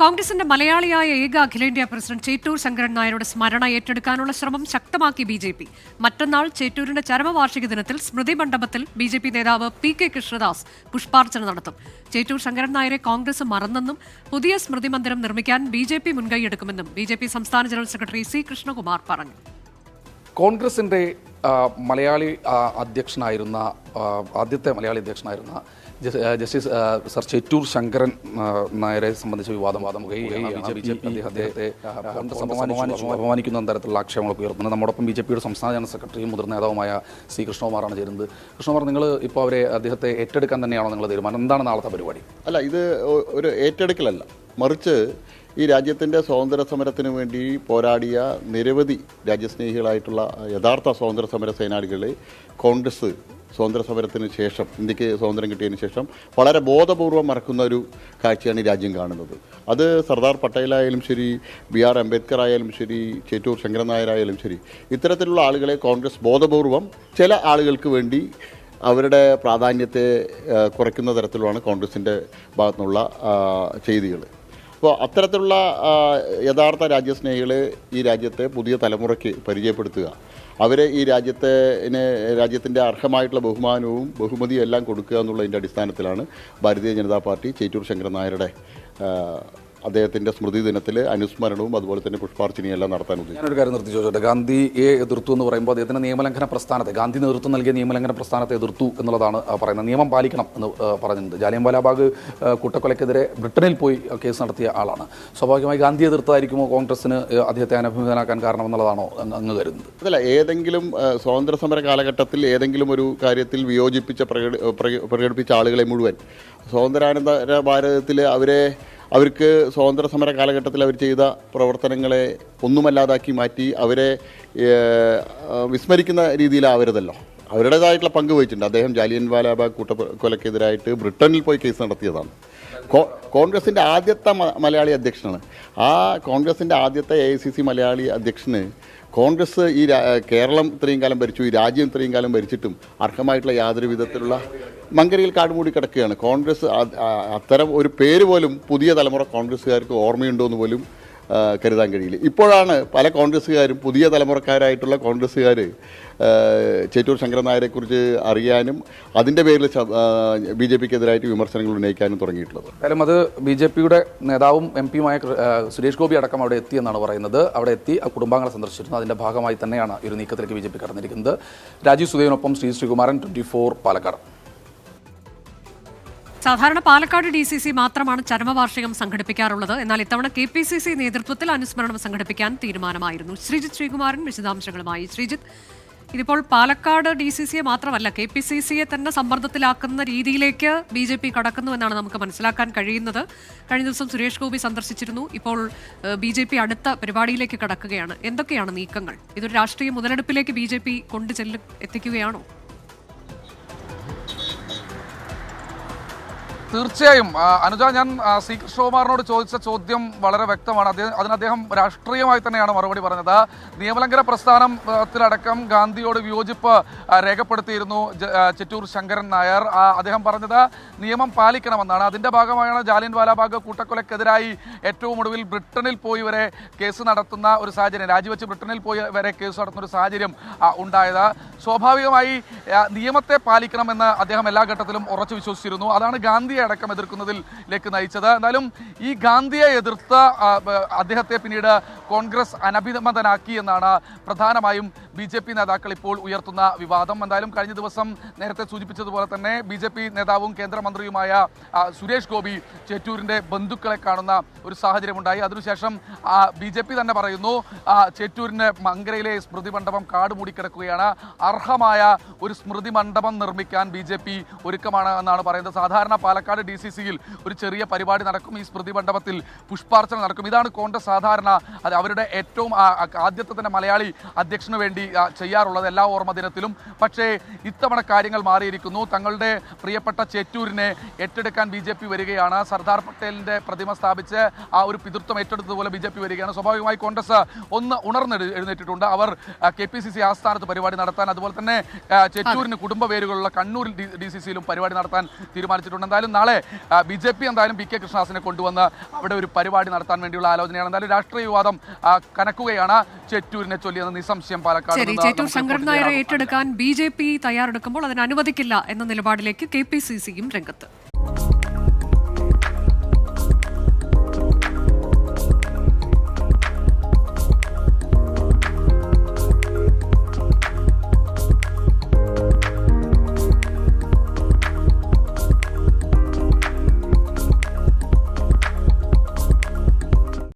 കോൺഗ്രസിന്റെ മലയാളിയായ ഏക അഖിലേന്ത്യാ പ്രസിഡന്റ് ചേറ്റൂർ ശങ്കരൻ നായരുടെ സ്മരണ ഏറ്റെടുക്കാനുള്ള ശ്രമം ശക്തമാക്കി ബി ജെ പി. മറ്റന്നാൾ ചേറ്റൂരിന്റെ ചരമവാർഷിക ദിനത്തിൽ സ്മൃതി മണ്ഡപത്തിൽ ബി ജെ പി നേതാവ് പി കെ കൃഷ്ണദാസ് പുഷ്പാർച്ചന നടത്തും. ചേറ്റൂർ ശങ്കരൻ നായരെ കോൺഗ്രസ് മറന്നെന്നും പുതിയ സ്മൃതി മന്ദിരം നിർമ്മിക്കാൻ ബി ജെ പി മുൻകൈയെടുക്കുമെന്നും ബി ജെ പി സംസ്ഥാന ജനറൽ സെക്രട്ടറി സി കൃഷ്ണകുമാർ പറഞ്ഞു. കോൺഗ്രസിന്റെ മലയാളി അധ്യക്ഷനായിരുന്ന ആദ്യത്തെ മലയാളി അധ്യക്ഷനായിരുന്ന ജസ്റ്റിസ് സർ ചെറ്റൂർ ശങ്കരൻ നായരെ സംബന്ധിച്ച വിവാദം അദ്ദേഹത്തെ അപമാനിക്കുന്ന തരത്തിലുള്ള ആക്ഷേപങ്ങളൊക്കെ ഉയർത്തുന്നത് നമ്മോടൊപ്പം ബി ജെ പിയുടെ സംസ്ഥാന ജനറൽ സെക്രട്ടറിയും മുതിർന്ന നേതാവുമായ സി കൃഷ്ണകുമാറാണ് ചേരുന്നത്. കൃഷ്ണകുമാർ നിങ്ങൾ ഇപ്പോൾ അവരെ അദ്ദേഹത്തെ ഏറ്റെടുക്കാൻ തന്നെയാണോ നിങ്ങൾ തീരുമാനം? എന്താണ് നാളത്തെ പരിപാടി? അല്ല ഇത് ഒരു ഏറ്റെടുക്കലല്ല. മറിച്ച് ഈ രാജ്യത്തിന്റെ സ്വാതന്ത്ര്യ സമരത്തിന് വേണ്ടി പോരാടിയ നിരവധി രാജ്യസ്നേഹികളായിട്ടുള്ള യഥാർത്ഥ സ്വാതന്ത്ര്യ സമര സേനാനികളെ കോൺഗ്രസ് സ്വാതന്ത്ര്യ സമരത്തിന് ശേഷം ഇന്ത്യയ്ക്ക് സ്വാതന്ത്ര്യം കിട്ടിയതിന് ശേഷം വളരെ ബോധപൂർവം മറക്കുന്ന ഒരു കാഴ്ചയാണ് ഈ രാജ്യം കാണുന്നത്. അത് സർദാർ പട്ടേലായാലും ശരി ബി ആർ അംബേദ്കർ ആയാലും ശരി ചേറ്റൂർ ശങ്കരൻ നായരായാലും ശരി ഇത്തരത്തിലുള്ള ആളുകളെ കോൺഗ്രസ് ബോധപൂർവം ചില ആളുകൾക്ക് വേണ്ടി അവരുടെ പ്രാധാന്യത്തെ കുറയ്ക്കുന്ന തരത്തിലുമാണ് കോൺഗ്രസിന്റെ ഭാഗത്തുനിന്നുള്ള ചെയ്തികൾ അപ്പോൾ അത്തരത്തിലുള്ള യഥാർത്ഥ രാജ്യസ്നേഹികളെ ഈ രാജ്യത്തെ പുതിയ തലമുറയ്ക്ക് പരിചയപ്പെടുത്തുക. അവരെ ഈ രാജ്യത്തെ രാജ്യത്തിന്റെ അർഹമായിട്ടുള്ള ബഹുമാനവും ബഹുമതിയും എല്ലാം കൊടുക്കുക എന്നുള്ളതിന്റെ അടിസ്ഥാനത്തിലാണ് ഭാരതീയ ജനതാ പാർട്ടി ചേറ്റൂർ ശങ്കരൻ നായരുടെ അദ്ദേഹത്തിന്റെ സ്മൃതി ദിനത്തിൽ അനുസ്മരണവും അതുപോലെ തന്നെ പുഷ്പാർച്ചനയും എല്ലാം നടത്താൻ ഉദ്ദേശിച്ചു. ഞാനൊരു കാര്യം നിർത്തി ചോദിച്ചോട്ടെ? ഗാന്ധിയെ എതിർത്തു എന്ന് പറയുമ്പോൾ അദ്ദേഹത്തിന്റെ നിയമലംഘന പ്രസ്ഥാനത്തെ ഗാന്ധി നേതൃത്വം നൽകിയ നിയമലംഘന പ്രസ്ഥാനത്തെ എതിർത്തു എന്നുള്ളതാണ് പറയുന്നത്. നിയമം പാലിക്കണം എന്ന് പറഞ്ഞിട്ടുണ്ട്. ജാലിയൻവാലാബാഗ് കൂട്ടക്കൊലയ്ക്കെതിരെ ബ്രിട്ടനിൽ പോയി കേസ് നടത്തിയ ആളാണ്. സ്വാഭാവികമായി ഗാന്ധി എതിർത്തായിരിക്കുമോ കോൺഗ്രസിന് അദ്ദേഹത്തെ അനഭിമുഖനാക്കാൻ കാരണം എന്നുള്ളതാണോ അങ്ങ് കരുതുന്നത്? അതല്ല ഏതെങ്കിലും സ്വാതന്ത്ര്യ സമര കാലഘട്ടത്തിൽ ഏതെങ്കിലും ഒരു കാര്യത്തിൽ വിയോജിപ്പിച്ച പ്രകടി പ്രകടിപ്പിച്ച ആളുകളെ മുഴുവൻ സ്വാതന്ത്ര്യാനന്തര ഭാരതത്തിൽ അവരെ അവർക്ക് സ്വാതന്ത്ര്യ സമര കാലഘട്ടത്തിൽ അവർ ചെയ്ത പ്രവർത്തനങ്ങളെ ഒന്നുമല്ലാതാക്കി മാറ്റി അവരെ വിസ്മരിക്കുന്ന രീതിയിലാവരുതല്ലോ അവരുടേതായിട്ടുള്ള പങ്ക് വഹിച്ചിട്ടുണ്ട്. അദ്ദേഹം ജാലിയൻ വാലാബാഗ് കൂട്ട കൊലക്കെതിരായിട്ട് ബ്രിട്ടനിൽ പോയി കേസ് നടത്തിയതാണ്. കോൺഗ്രസിന്റെ ആദ്യത്തെ മലയാളി അധ്യക്ഷനാണ്. ആ കോൺഗ്രസിന്റെ ആദ്യത്തെ എ മലയാളി അധ്യക്ഷന് കോൺഗ്രസ് ഈ കേരളം ഇത്രയും കാലം ഭരിച്ചു ഈ രാജ്യം ഇത്രയും കാലം ഭരിച്ചിട്ടും അർഹമായിട്ടുള്ള യാതൊരു വിധത്തിലുള്ള മങ്കരയിൽ കാടുമൂടി കിടക്കുകയാണ്. കോൺഗ്രസ് അത്തരം ഒരു പേര് പോലും പുതിയ തലമുറ കോൺഗ്രസ്സുകാർക്ക് ഓർമ്മയുണ്ടോ എന്ന് പോലും കരുതാൻ കഴിയില്ല. ഇപ്പോഴാണ് പല കോൺഗ്രസ്സുകാരും പുതിയ തലമുറക്കാരായിട്ടുള്ള കോൺഗ്രസ്സുകാർ ചേറ്റൂർ ശങ്കരൻ നായരെക്കുറിച്ച് അറിയാനും അതിന്റെ പേരിൽ ബി ജെ പിക്കെതിരായിട്ട് വിമർശനങ്ങൾ ഉന്നയിക്കാനും തുടങ്ങിയിട്ടുള്ളത്. എന്തായാലും അത് ബി ജെ പിയുടെ നേതാവും എം പിയുമായ സുരേഷ് ഗോപി അടക്കം അവിടെ എത്തി എന്നാണ് പറയുന്നത്. അവിടെ എത്തി ആ കുടുംബാംഗങ്ങളെ സന്ദർശിച്ചിരുന്നു. അതിന്റെ ഭാഗമായി തന്നെയാണ് ഒരു നീക്കത്തിലേക്ക് ബി ജെ പി കടന്നിരിക്കുന്നത്. രാജീവ് സുദേവിനൊപ്പം ശ്രീ ശ്രീകുമാരൻ ട്വന്റി ഫോർ പാലക്കാട്. സാധാരണ പാലക്കാട് ഡി സി സി മാത്രമാണ് ചരമവാർഷികം സംഘടിപ്പിക്കാറുള്ളത്. എന്നാൽ ഇത്തവണ കെ പി സി സി നേതൃത്വത്തിൽ അനുസ്മരണം സംഘടിപ്പിക്കാൻ തീരുമാനമായിരുന്നു. ശ്രീജിത്ത് ശ്രീകുമാരൻ വിശദാംശങ്ങളുമായി. ശ്രീജിത്ത് ഇതിപ്പോൾ പാലക്കാട് ഡി സി സിയെ മാത്രമല്ല കെ പി സി സിയെ തന്നെ സമ്മർദ്ദത്തിലാക്കുന്ന രീതിയിലേക്ക് ബി ജെ പി കടക്കുന്നു എന്നാണ് നമുക്ക് മനസ്സിലാക്കാൻ കഴിയുന്നത്. കഴിഞ്ഞ ദിവസം സുരേഷ് ഗോപി സന്ദർശിച്ചിരുന്നു. ഇപ്പോൾ ബി ജെ പി അടുത്ത പരിപാടിയിലേക്ക് കടക്കുകയാണ്. എന്തൊക്കെയാണ് നീക്കങ്ങൾ? ഇതൊരു രാഷ്ട്രീയ മുതലെടുപ്പിലേക്ക് ബി ജെ പി കൊണ്ടു ചെല്ലു എത്തിക്കുകയാണോ? തീർച്ചയായും. അനുജ ഞാൻ സി കൃഷ്ണകുമാറിനോട് ചോദിച്ച ചോദ്യം വളരെ വ്യക്തമാണ്. അദ്ദേഹം അതിന് അദ്ദേഹം രാഷ്ട്രീയമായി തന്നെയാണ് മറുപടി പറഞ്ഞത്. നിയമലംഘന പ്രസ്ഥാനത്തിലടക്കം ഗാന്ധിയോട് വിയോജിപ്പ് രേഖപ്പെടുത്തിയിരുന്നു ചിറ്റൂർ ശങ്കരൻ നായർ. അദ്ദേഹം പറഞ്ഞത് നിയമം പാലിക്കണമെന്നാണ്. അതിന്റെ ഭാഗമായാണ് ജാലിയൻ വാലാബാഗ് കൂട്ടക്കൊലക്കെതിരായി ഏറ്റവും ഒടുവിൽ ബ്രിട്ടനിൽ പോയി വരെ കേസ് നടത്തുന്ന ഒരു സാഹചര്യം രാജിവെച്ച് ബ്രിട്ടനിൽ പോയി വരെ കേസ് നടത്തുന്ന ഒരു സാഹചര്യം ഉണ്ടായത്. സ്വാഭാവികമായി നിയമത്തെ പാലിക്കണമെന്ന് അദ്ദേഹം എല്ലാ ഘട്ടത്തിലും ഉറച്ചു വിശ്വസിച്ചിരുന്നു. അതാണ് ഗാന്ധിയെ അടക്കം എതിർക്കുന്നതിലേക്ക് നയിച്ചത്. എന്നാലും ഈ ഗാന്ധിയെ എതിർത്ത അദ്ദേഹത്തെ പിന്നീട് കോൺഗ്രസ് അനഭിമതനാക്കി എന്നാണ് പ്രധാനമായും ബി ജെ പി നേതാക്കൾ ഇപ്പോൾ ഉയർത്തുന്ന വിവാദം. എന്തായാലും കഴിഞ്ഞ ദിവസം നേരത്തെ സൂചിപ്പിച്ചതുപോലെ തന്നെ ബി ജെ പി നേതാവും കേന്ദ്രമന്ത്രിയുമായ സുരേഷ് ഗോപി ചേറ്റൂരിന്റെ ബന്ധുക്കളെ കാണുന്ന ഒരു സാഹചര്യമുണ്ടായി. അതിനുശേഷം ബി ജെ പി തന്നെ പറയുന്നു ചേറ്റൂരിന്റെ മങ്കരയിലെ സ്മൃതി മണ്ഡപം കാട് മൂടിക്കിടക്കുകയാണ് അർഹമായ ഒരു സ്മൃതി മണ്ഡപം നിർമ്മിക്കാൻ ബി ജെ പി ഒരുക്കമാണ് എന്നാണ് പറയുന്നത്. സാധാരണ പാലക്കാട് ഡി സി സിയിൽ ഒരു ചെറിയ പരിപാടി നടക്കും. ഈ സ്മൃതി മണ്ഡപത്തിൽ പുഷ്പാർച്ചന നടക്കും. ഇതാണ് കോൺഗ്രസ് സാധാരണ അത് അവരുടെ ഏറ്റവും ആദ്യത്തെ തന്നെ മലയാളി അധ്യക്ഷന് വേണ്ടി ചെയ്യാറുള്ളത് എല്ലാ ഓർമ്മ ദിനത്തിലും. പക്ഷേ ഇത്തവണ കാര്യങ്ങൾ മാറിയിരിക്കുന്നു. തങ്ങളുടെ പ്രിയപ്പെട്ട ചേറ്റൂരിനെ ഏറ്റെടുക്കാൻ ബി ജെ പി വരികയാണ്. സർദാർ പട്ടേലിന്റെ പ്രതിമ സ്ഥാപിച്ച് ആ ഒരു പിതൃത്വം ഏറ്റെടുത്തതുപോലെ ബി ജെ പി വരികയാണ്. സ്വാഭാവികമായി കോൺഗ്രസ് ഒന്ന് ഉണർന്ന് എഴുന്നേറ്റിട്ടുണ്ട്. അവർ കെ പി സി സി ആസ്ഥാനത്ത് പരിപാടി നടത്താൻ അതുപോലെ തന്നെ ചെറ്റൂരിന് കുടുംബ പേരുകളുള്ള കണ്ണൂരിൽ ഡി സി സിയിലും പരിപാടി നടത്താൻ തീരുമാനിച്ചിട്ടുണ്ട്. എന്തായാലും നാളെ ബി ജെ പി എന്തായാലും പി കെ കൃഷ്ണദാസിനെ കൊണ്ടുവന്ന് അവിടെ ഒരു പരിപാടി നടത്താൻ വേണ്ടിയുള്ള ആലോചനയാണ്. എന്തായാലും രാഷ്ട്രീയ വിവാദം കനക്കുകയാണ് ചെറ്റൂരിനെ ചൊല്ലിയെന്ന് നിസ്സംശയം പാലക്കാട് ശരി ചേറ്റൂർ ശങ്കരൻ നായരെ ഏറ്റെടുക്കാൻ ബി ജെ പി തയ്യാറെടുക്കുമ്പോൾ അതിന് അനുവദിക്കില്ല എന്ന നിലപാടിലേക്ക് കെ പി സി സിയും രംഗത്ത്.